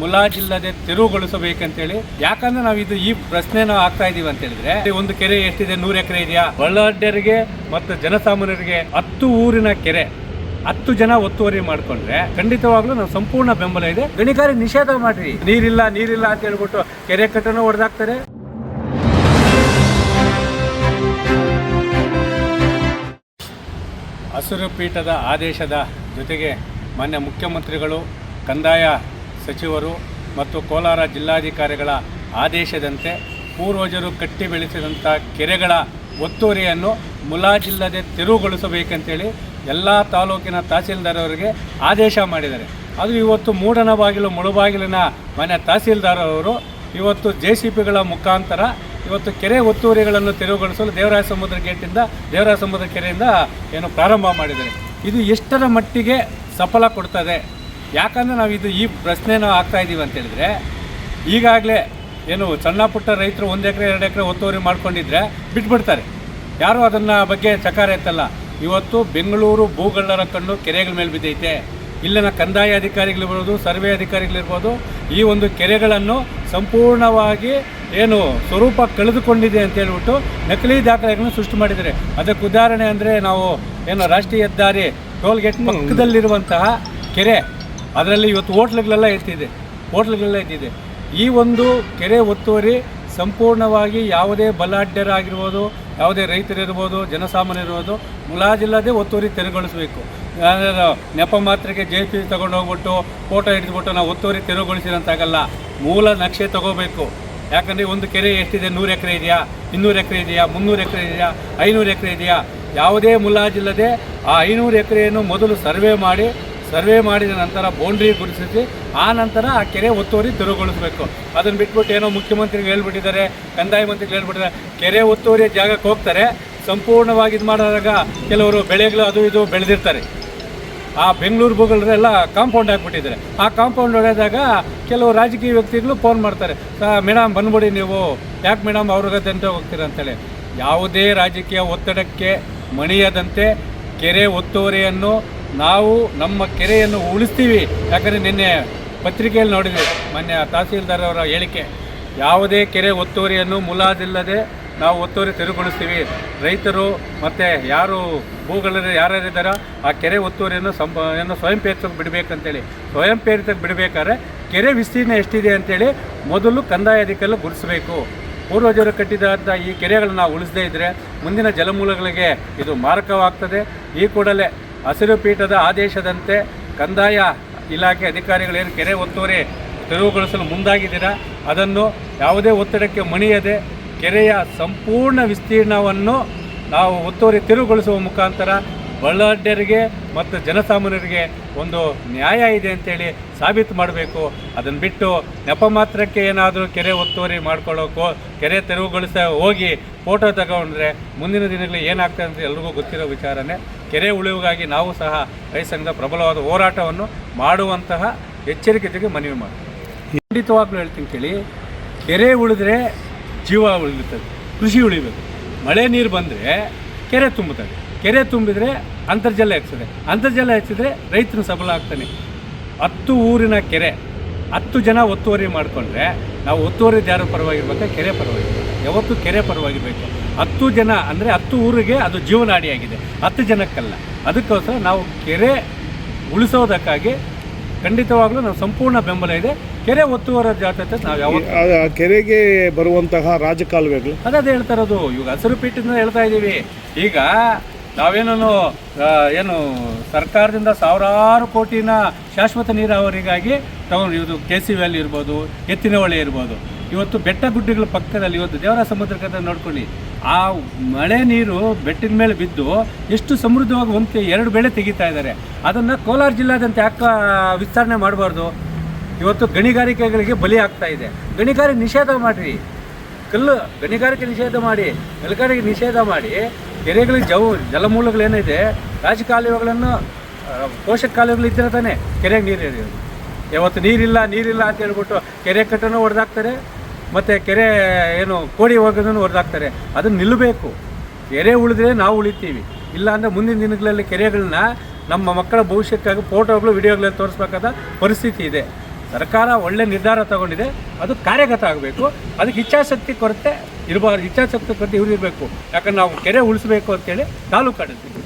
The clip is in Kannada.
ಮುಲಾಜಿಲ್ಲದೆ ತೆರವುಗೊಳಿಸಬೇಕಂತೇಳಿ. ಯಾಕಂದ್ರೆ ನಾವು ಇದು ಈ ಪ್ರಶ್ನೆನ ಆಗ್ತಾ ಇದೀವಿ ಅಂತ ಹೇಳಿದ್ರೆ ಒಂದು ಕೆರೆ ಎಷ್ಟಿದೆ? ನೂರು ಎಕರೆ ಇದೆಯಾ? ಬಳ್ಳಾಡ್ಯರಿಗೆ ಮತ್ತು ಜನಸಾಮಾನ್ಯರಿಗೆ ಹತ್ತು ಊರಿನ ಕೆರೆ, ಹತ್ತು ಜನ ಒತ್ತುವರಿ ಮಾಡ್ಕೊಂಡ್ರೆ ಖಂಡಿತವಾಗ್ಲೂ ನಾವು ಸಂಪೂರ್ಣ ಬೆಂಬಲ ಇದೆ. ಗಣಿಗಾರಿ ನಿಷೇಧ ಮಾಡ್ರಿ. ನೀರಿಲ್ಲ ನೀರಿಲ್ಲ ಅಂತ ಹೇಳ್ಬಿಟ್ಟು ಕೆರೆ ಕಟ್ಟನ ಹೊಡೆದಾಕ್ತಾರೆ ಹಸಿರು ಪೀಠದ ಆದೇಶದ ಜೊತೆಗೆ ಮಾನ್ಯ ಮುಖ್ಯಮಂತ್ರಿಗಳು, ಕಂದಾಯ ಸಚಿವರು ಮತ್ತು ಕೋಲಾರ ಜಿಲ್ಲಾಧಿಕಾರಿಗಳ ಆದೇಶದಂತೆ ಪೂರ್ವಜರು ಕಟ್ಟಿ ಬೆಳೆಸಿದಂಥ ಕೆರೆಗಳ ಒತ್ತುವರಿಯನ್ನು ಮುಲಾಜಿಲ್ಲದೆ ತೆರವುಗೊಳಿಸಬೇಕಂತೇಳಿ ಎಲ್ಲ ತಾಲೂಕಿನ ತಹಸೀಲ್ದಾರರಿಗೆ ಆದೇಶ ಮಾಡಿದ್ದಾರೆ. ಅದು ಇವತ್ತು ಮೂಡನ ಬಾಗಿಲು ಮುಳುಬಾಗಿಲಿನ ಮನೆ ತಹಸೀಲ್ದಾರವರು ಇವತ್ತು ಜೆ ಸಿ ಪಿಗಳ ಮುಖಾಂತರ ಇವತ್ತು ಕೆರೆ ಒತ್ತುವರಿಗಳನ್ನು ತೆರವುಗೊಳಿಸಲು ದೇವರಾಯ ಸಮುದ್ರ ಗೇಟಿಂದ ದೇವರಾಯ ಸಮುದ್ರ ಕೆರೆಯಿಂದ ಏನು ಪ್ರಾರಂಭ ಮಾಡಿದ್ದಾರೆ. ಇದು ಎಷ್ಟರ ಮಟ್ಟಿಗೆ ಸಫಲ ಕೊಡ್ತದೆ? ಯಾಕಂದರೆ ನಾವು ಇದು ಈ ಪ್ರಶ್ನೆನ ಅಂತ ಹೇಳಿದ್ರೆ, ಈಗಾಗಲೇ ಏನು ಸಣ್ಣ ಪುಟ್ಟ ರೈತರು ಒಂದು ಎಕರೆ, ಎರಡು ಎಕರೆ ಒತ್ತುವರಿ ಮಾಡ್ಕೊಂಡಿದ್ರೆ ಬಿಟ್ಬಿಡ್ತಾರೆ. ಯಾರೂ ಅದನ್ನು ಬಗ್ಗೆ ಚಕಾರ ಎತ್ತಲ್ಲ. ಇವತ್ತು ಬೆಂಗಳೂರು ಭೂಗಳ್ಳರ ಕಣ್ಣು ಕೆರೆಗಳ ಮೇಲೆ ಬಿದ್ದೈತೆ. ಇಲ್ಲಿನ ಕಂದಾಯ ಅಧಿಕಾರಿಗಳಿರ್ಬೋದು, ಸರ್ವೆ ಅಧಿಕಾರಿಗಳಿರ್ಬೋದು, ಈ ಒಂದು ಕೆರೆಗಳನ್ನು ಸಂಪೂರ್ಣವಾಗಿ ಏನು ಸ್ವರೂಪ ಕಳೆದುಕೊಂಡಿದೆ ಅಂತ ಹೇಳ್ಬಿಟ್ಟು ನಕಲಿ ದಾಖಲೆಗಳನ್ನು ಸೃಷ್ಟಿ ಮಾಡಿದ್ದಾರೆ. ಅದಕ್ಕೆ ಉದಾಹರಣೆ ಅಂದರೆ ನಾವು ಏನು ರಾಷ್ಟ್ರೀಯ ಹೆದ್ದಾರಿ ಟೋಲ್ಗೇಟ್ ಪಕ್ಕದಲ್ಲಿರುವಂತಹ ಕೆರೆ ಅದರಲ್ಲಿ ಇವತ್ತು ಹೋಟ್ಲುಗಳೆಲ್ಲ ಎತ್ತಿದೆ. ಹೋಟ್ಲುಗಳೆಲ್ಲ ಎತ್ತಿದೆ. ಈ ಒಂದು ಕೆರೆ ಒತ್ತುವರಿ ಸಂಪೂರ್ಣವಾಗಿ ಯಾವುದೇ ಬಲಾಢ್ಯರಾಗಿರ್ಬೋದು, ಯಾವುದೇ ರೈತರಿರ್ಬೋದು, ಜನಸಾಮಾನ್ಯರಿರ್ಬೋದು ಮುಲಾಜಿಲ್ಲದೆ ಒತ್ತುವರಿ ತೆರವುಗೊಳಿಸಬೇಕು. ನೆಪ ಮಾತ್ರಕ್ಕೆ ಜೆ ಪಿ ತಗೊಂಡು ಹೋಗ್ಬಿಟ್ಟು ಫೋಟೋ ಹಿಡಿದುಬಿಟ್ಟು ನಾವು ಒತ್ತುವರಿ ತೆರವುಗೊಳಿಸಿದಂತಾಗಲ್ಲ ಮೂಲ ನಕ್ಷೆ ತಗೋಬೇಕು. ಯಾಕಂದರೆ ಒಂದು ಕೆರೆ ಎಷ್ಟಿದೆ? ನೂರು ಎಕರೆ ಇದೆಯಾ? ಇನ್ನೂರು ಎಕರೆ ಇದೆಯಾ? ಮುನ್ನೂರು ಎಕರೆ ಇದೆಯಾ? ಐನೂರು ಎಕರೆ ಇದೆಯಾ? ಯಾವುದೇ ಮುಲಾಜಿಲ್ಲದೆ ಆ ಐನೂರು ಎಕರೆಯನ್ನು ಮೊದಲು ಸರ್ವೆ ಮಾಡಿ ಸರ್ವೆ ಮಾಡಿದ ನಂತರ ಬೌಂಡ್ರಿ ಗುರುತಿಸಿ, ಆ ನಂತರ ಆ ಕೆರೆ ಒತ್ತುವರಿ ತೆರವುಗೊಳಿಸಬೇಕು ಅದನ್ನು ಬಿಟ್ಬಿಟ್ಟು ಏನೋ ಮುಖ್ಯಮಂತ್ರಿಗೆ ಹೇಳ್ಬಿಟ್ಟಿದ್ದಾರೆ, ಕಂದಾಯ ಮಂತ್ರಿಗೆ ಹೇಳ್ಬಿಟ್ಟಿದ್ದಾರೆ, ಕೆರೆ ಒತ್ತುವರಿ ಜಾಗಕ್ಕೆ ಹೋಗ್ತಾರೆ, ಸಂಪೂರ್ಣವಾಗಿ ಇದು ಮಾಡಿದಾಗ ಕೆಲವರು ಬೆಳೆಗಳು ಅದು ಇದು ಬೆಳೆದಿರ್ತಾರೆ. ಆ ಬೆಂಗಳೂರು ಭೂಗಳೆಲ್ಲ ಕಾಂಪೌಂಡ್ ಹಾಕ್ಬಿಟ್ಟಿದ್ದಾರೆ. ಆ ಕಾಂಪೌಂಡ್ ಹೊಡೆದಾಗ ಕೆಲವು ರಾಜಕೀಯ ವ್ಯಕ್ತಿಗಳು ಫೋನ್ ಮಾಡ್ತಾರೆ ಮೇಡಮ್ ಬಂದ್ಬಿಡಿ ನೀವು, ಯಾಕೆ ಮೇಡಮ್ ಅವ್ರಿಗೆ ಹೋಗ್ತೀರ ಅಂತೇಳಿ. ಯಾವುದೇ ರಾಜಕೀಯ ಒತ್ತಡಕ್ಕೆ ಮಣಿಯದಂತೆ ಕೆರೆ ಒತ್ತುವರಿಯನ್ನು ನಾವು ನಮ್ಮ ಕೆರೆಯನ್ನು ಉಳಿಸ್ತೀವಿ. ಯಾಕಂದರೆ ನಿನ್ನೆ ಪತ್ರಿಕೆಯಲ್ಲಿ ನೋಡಿದೆ ಮಾನ್ಯ ತಹಸೀಲ್ದಾರ್ ಅವರ ಹೇಳಿಕೆ, ಯಾವುದೇ ಕೆರೆ ಒತ್ತುವರಿಯನ್ನು ಮುಲಾದಿಲ್ಲದೆ ನಾವು ಒತ್ತುವರಿ ತೆರವುಗೊಳಿಸ್ತೀವಿ ರೈತರು ಮತ್ತು ಯಾರು ಭೂಗಳಲ್ಲಿ ಯಾರ್ಯಾರಿದ್ದಾರೋ ಆ ಕೆರೆ ಒತ್ತುವರಿಯನ್ನು ಸಂಪ ಏನು ಸ್ವಯಂ ಪ್ರೇರಿತಕ್ಕೆ ಬಿಡಬೇಕಂತೇಳಿ. ಸ್ವಯಂ ಪ್ರೇರಿತಕ್ಕೆ ಬಿಡಬೇಕಾದ್ರೆ ಕೆರೆ ವಿಸ್ತೀರ್ಣ ಎಷ್ಟಿದೆ ಅಂತೇಳಿ ಮೊದಲು ಕಂದಾಯ ಅಧಿಕಾರಿ ಗುರುತಿಸಬೇಕು. ಪೂರ್ವಜರು ಕಟ್ಟಿದಂಥ ಈ ಕೆರೆಗಳನ್ನು ನಾವು ಉಳಿಸದೇ ಇದ್ದರೆ ಮುಂದಿನ ಜಲಮೂಲಗಳಿಗೆ ಇದು ಮಾರಕವಾಗ್ತದೆ. ಈ ಕೂಡಲೇ ಹಸಿರು ಪೀಠದ ಆದೇಶದಂತೆ ಕಂದಾಯ ಇಲಾಖೆ ಅಧಿಕಾರಿಗಳೇನು ಕೆರೆ ಒತ್ತುವರಿ ತೆರವುಗೊಳಿಸಲು ಮುಂದಾಗಿದ್ದೀರಾ? ಅದನ್ನು ಯಾವುದೇ ಒತ್ತಡಕ್ಕೆ ಮಣಿಯದೆ ಕೆರೆಯ ಸಂಪೂರ್ಣ ವಿಸ್ತೀರ್ಣವನ್ನು ನಾವು ಒತ್ತುವರಿ ತೆರವುಗೊಳಿಸುವ ಮುಖಾಂತರ ಬಳ್ಳಾಡ್ಯರಿಗೆ ಮತ್ತು ಜನಸಾಮಾನ್ಯರಿಗೆ ಒಂದು ನ್ಯಾಯ ಇದೆ ಅಂತೇಳಿ ಸಾಬೀತು ಮಾಡಬೇಕು. ಅದನ್ನು ಬಿಟ್ಟು ನೆಪ ಮಾತ್ರಕ್ಕೆ ಏನಾದರೂ ಕೆರೆ ಒತ್ತುವರಿ ಮಾಡ್ಕೊಳ್ಳೋಕ್ಕೋ ಕೆರೆ ತೆರವುಗೊಳಿಸ ಹೋಗಿ ಫೋಟೋ ತಗೊಂಡ್ರೆ ಮುಂದಿನ ದಿನಗಳಲ್ಲಿ ಏನಾಗ್ತದೆ ಅಂತ ಎಲ್ರಿಗೂ ಗೊತ್ತಿರೋ ವಿಚಾರನೇ. ಕೆರೆ ಉಳಿವಿಗಾಗಿ ನಾವು ಸಹ ರೈತ ಸಂಘದ ಪ್ರಬಲವಾದ ಹೋರಾಟವನ್ನು ಮಾಡುವಂತಹ ಎಚ್ಚರಿಕೆ ಜೊತೆಗೆ ಮನವಿ ಮಾಡಿ ಖಂಡಿತವಾಗ್ಲೂ ಹೇಳ್ತೀನಿ ಕೇಳಿ, ಕೆರೆ ಉಳಿದ್ರೆ ಜೀವ ಉಳಿಯುತ್ತದೆ, ಕೃಷಿ ಉಳಿಬೇಕು. ಮಳೆ ನೀರು ಬಂದರೆ ಕೆರೆ ತುಂಬುತ್ತದೆ. ಕೆರೆ ತುಂಬಿದರೆ ಅಂತರ್ಜಲ ಹೆಚ್ಚಿದೆ ಅಂತರ್ಜಲ ಹೆಚ್ಚಿದ್ರೆ ರೈತನು ಸಬಲ ಆಗ್ತಾನೆ. ಹತ್ತು ಊರಿನ ಕೆರೆ ಹತ್ತು ಜನ ಒತ್ತುವರಿ ಮಾಡಿಕೊಂಡ್ರೆ ನಾವು ಒತ್ತುವರಿ ಯಾರ ಪರವಾಗಿರ್ಬೇಕು ಕೆರೆ ಪರವಾಗಿರ್ಬೇಕು? ಯಾವತ್ತೂ ಕೆರೆ ಪರವಾಗಿರಬೇಕು. ಹತ್ತು ಜನ ಅಂದರೆ ಹತ್ತು ಊರಿಗೆ ಅದು ಜೀವನಾಡಿಯಾಗಿದೆ. ಹತ್ತು ಜನಕ್ಕಲ್ಲ. ಅದಕ್ಕೋಸ್ಕರ ನಾವು ಕೆರೆ ಉಳಿಸೋದಕ್ಕಾಗಿ ಖಂಡಿತವಾಗ್ಲೂ ನಾವು ಸಂಪೂರ್ಣ ಬೆಂಬಲ ಇದೆ. ಕೆರೆ ಒತ್ತುವರ ಜಾತತೆ ನಾವು ಆ ಕೆರೆಗೆ ಬರುವಂತಹ ರಾಜಕಾಲುವೆಗಳು? ಅದೇ ಹೇಳ್ತಾ ಇರೋದು. ಇವಾಗ ಹಸಿರು ಪೀಠದಿಂದ ಹೇಳ್ತಾ ಇದ್ದೀವಿ. ಈಗ ನಾವೇನೋ ಏನು ಸರ್ಕಾರದಿಂದ ಸಾವಿರಾರು ಕೋಟಿನ ಶಾಶ್ವತ ನೀರಾವರಿಗಾಗಿ ತಗೊಂಡು ಇದು ಕೆ ಸಿ ವ್ಯಾಲಿ ಇರ್ಬೋದು ಎತ್ತಿನ ಹೊಳೆ ಇರ್ಬೋದು. ಇವತ್ತು ಬೆಟ್ಟ ಗುಡ್ಡಗಳ ಪಕ್ಕದಲ್ಲಿ ಇವತ್ತು ದೇವರ ಸಮುದ್ರ ಕಥೆ ನೋಡ್ಕೊಳ್ಳಿ. ಆ ಮಳೆ ನೀರು ಬೆಟ್ಟದ ಮೇಲೆ ಬಿದ್ದು ಎಷ್ಟು ಸಮೃದ್ಧವಾಗಿ ಒಂದು ಎರಡು ಬೆಳೆ ತೆಗಿತಾ ಇದ್ದಾರೆ. ಅದನ್ನು ಕೋಲಾರ ಜಿಲ್ಲಾದಂತೆ ಯಾಕೆ ವಿಸ್ತರಣೆ ಮಾಡಬಾರ್ದು? ಇವತ್ತು ಗಣಿಗಾರಿಕೆಗಳಿಗೆ ಬಲಿ ಆಗ್ತಾ ಇದೆ. ಗಣಿಗಾರಿಕೆ ನಿಷೇಧ ಮಾಡಿರಿ. ಕಲ್ಲು ಗಣಿಗಾರಿಕೆ ನಿಷೇಧ ಮಾಡಿ ಗಣಿಗಾರಿಕೆ ನಿಷೇಧ ಮಾಡಿ ಕೆರೆಗಳಿಗೆ ಜವು ಜಲಮೂಲಗಳೇನಿದೆ ರಾಜ ಕಾಲುವೆಗಳನ್ನು ಪೋಷಕ ಕಾಲುವೆಗಳು ಇದ್ದರೆ ತಾನೇ ಕೆರೆಗೆ ನೀರು ಎರೆಯೋದು ಯಾವತ್ತು ನೀರಿಲ್ಲ ನೀರಿಲ್ಲ ಅಂತ ಹೇಳ್ಬಿಟ್ಟು ಕೆರೆ ಕಟ್ಟನೂ ಹೊಡೆದಾಕ್ತಾರೆ ಮತ್ತು ಕೆರೆ ಏನು ಕೋಡಿ ಹೋಗೋದನ್ನು ಹೊಡೆದಾಕ್ತಾರೆ ಅದನ್ನು ನಿಲ್ಲಬೇಕು. ಕೆರೆ ಉಳಿದ್ರೆ ನಾವು ಉಳಿತೀವಿ. ಇಲ್ಲ ಅಂದರೆ ಮುಂದಿನ ದಿನಗಳಲ್ಲಿ ಕೆರೆಗಳನ್ನ ನಮ್ಮ ಮಕ್ಕಳ ಭವಿಷ್ಯಕ್ಕಾಗಿ ಫೋಟೋಗಳು ವಿಡಿಯೋಗಳಲ್ಲಿ ತೋರಿಸ್ಬೇಕಾದ ಪರಿಸ್ಥಿತಿ ಇದೆ. ಸರ್ಕಾರ ಒಳ್ಳೆ ನಿರ್ಧಾರ ತಗೊಂಡಿದೆ, ಅದು ಕಾರ್ಯಗತ ಆಗಬೇಕು. ಅದಕ್ಕೆ ಇಚ್ಛಾಶಕ್ತಿ ಕೊರತೆ ಇರಬಾರ್ದು, ಇಚ್ಛಾಶಕ್ತಿ ಕೊರತೆ ಇವ್ರು ಯಾಕಂದ್ರೆ ನಾವು ಕೆರೆ ಉಳಿಸಬೇಕು ಅಂತೇಳಿ ತಾಲೂಕು ಆಡಳಿತ